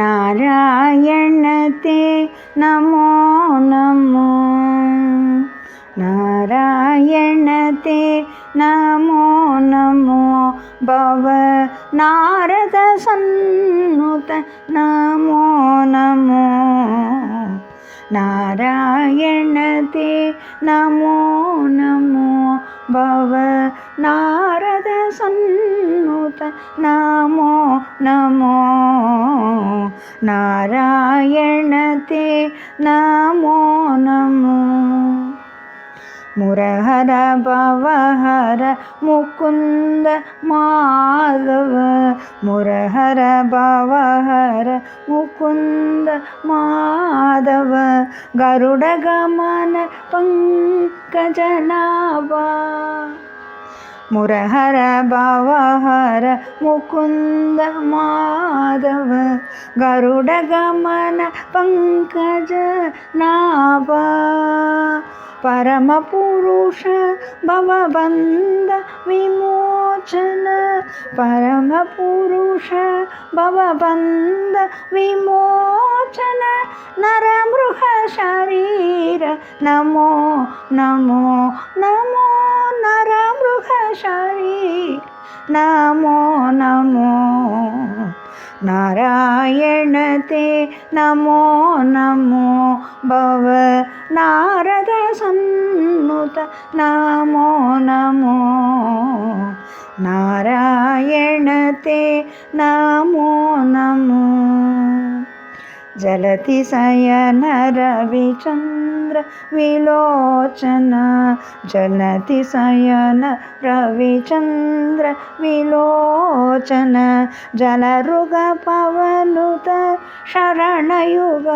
നാരായണത്തെ നമോ നമോ നാരായണത്തെ നമോ നമോ ഭവ നാരദ സന്നുത നമോ നമോ നാരായണത്തെ നമോ നമോ ഭവ നാരദ സന്നുത നമോ നമോ ते नमो नमो मुरहर भव मुकुन्द माधव मुरहर भवहर मुकुन्द माधव गरुडगमन वा முரஹர பவஹர முகுந்த மாதவ கருடகமன பங்கஜ நாப பரமபுருஷ பவபந்த விமோச்சன பரமபுருஷ பவபந்த விமோச்சன நரமிருக சரீர நமோ நமோ நமோ நரம் നമോ നമോ നാരായണത്തെ നമോ നമോ ഭവ നാരദ സന്നുത നമോ നമോ നാരായണത്തെ നമോ जलति शयनरविचन्द्र विलोचन जलति शयन रविचन्द्र विलोचन जलरुगपवनुत शरणयुग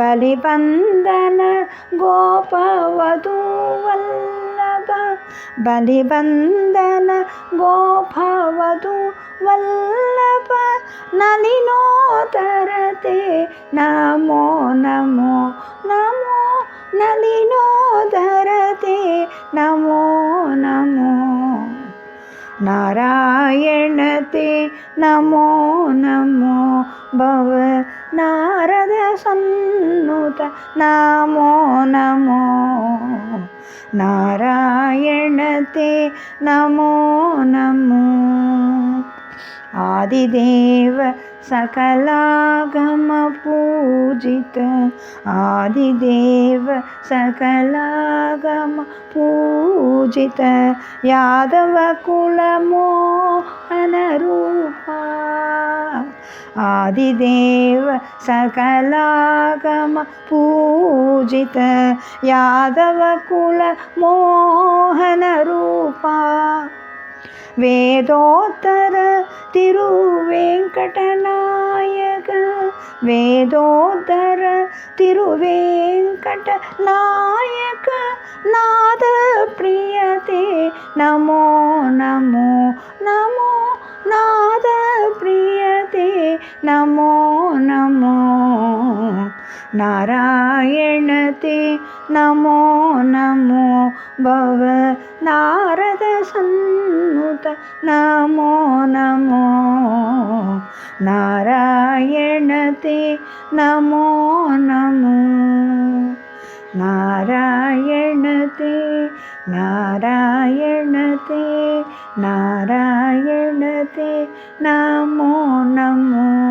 बलिबन्दन गोपवधूवल्लभ बलिबन्धन गोफवतु वल्ल नलिनो तरते नमो नमो नमो नलि ते नमो नमो भव नारदसन्नुत नमो नमो नारायणते नमो नमो आदिदेव सकलागम पूजित सकलागमपूजित सकलागम आदिदेव यादव कुल सकलागम पूजित వేదోత్తర తిరువేంకటనాయక వేదోత్తర తిరువేంకటనాయక నాద ప్రియతే నమో నమో నమో నాద ప్రియతే నమో నమో नारायणते नमो नमो भव नारदसन्नुत नमो नमो नारायणते नमो नमो नारायणते नारायणते नारायणते नमो नमो